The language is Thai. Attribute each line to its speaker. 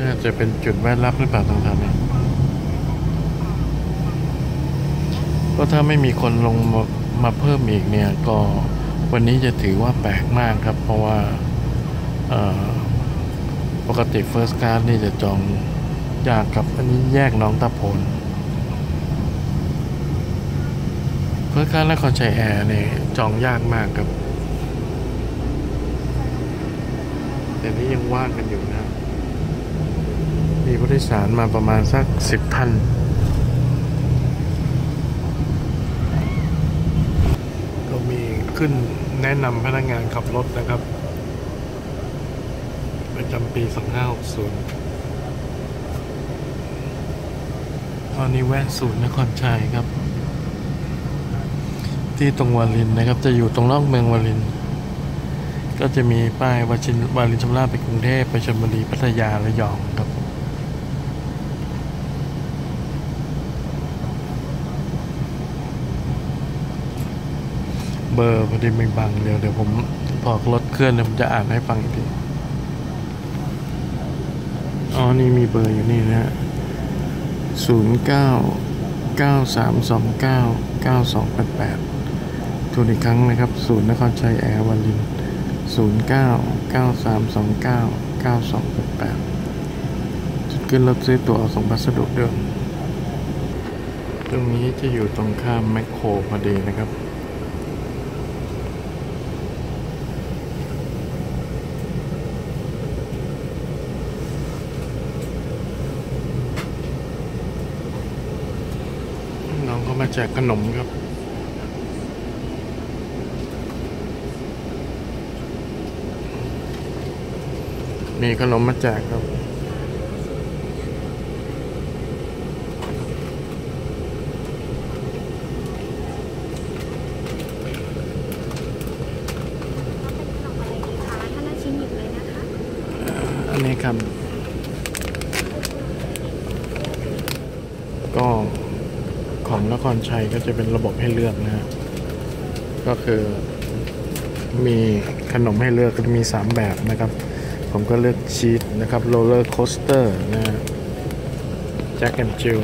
Speaker 1: น่าจะเป็นจุดแวะรับหรือเปล่าตรงทางนี้ก็ถ้าไม่มีคนลงมามาเพิ่มอีกเนี่ย ก็วันนี้จะถือว่าแปลกมากครับ เพราะว่าปกติ First Class นี่จะจองยากครับ อันนี้แยกน้องตะโพน First Class และคอนชัยแอร์เนี่ยจองยากมากครับ แต่นี้ยังว่างกันอยู่นะ มีผู้โดยสารมาประมาณสักสิบท่านก็มีขึ้นแนะนำพนักงานขับรถนะครับ ประจำปี 2560 ตอนนี้แวะศูนย์นครชัยครับ ที่ตรงวารินนะครับ จะอยู่ตรงนอกเมืองวาริน ก็จะมีป้ายวาชินวารินชำราบไปกรุงเทพไปชลบุรีพัทยาระยองครับ เบอร์พอดีไม่บังเดี๋ยวเดี๋ยวผมพอรถเคลื่อนเดี๋ยวผมจะอ่านให้ฟังอีกทีอ๋อนี่มีเบอร์อยู่นี่นะฮะศูนย์เก้าเก้าสามสองเก้าเก้าสองแปดแปดทวนอีกครั้งนะครับ ศูนย์นครชัยแอร์วาลินศูนย์เก้าเก้าสามสองเก้าเก้าสองแปดแปดจุดขึ้นรถซื้อตั๋วส่งพัสดุเดิมตรงนี้จะอยู่ตรงข้ามแมคโครพอดีนะครับ น้องเขา มาแจกขนมครับ มีขนมมาแจกครับ
Speaker 2: ท่านละชิ้นหยิบเลยนะคะ
Speaker 1: อันนี้ครับ ก็ ของนครชัยก็จะเป็นระบบให้เลือกนะฮะก็คือมีขนมให้เลือกก็มี 3 แบบนะครับ ผมก็เลือกชีสนะครับโรลเลอร์โคสเตอร์นะฮะแจ็คแอนจิล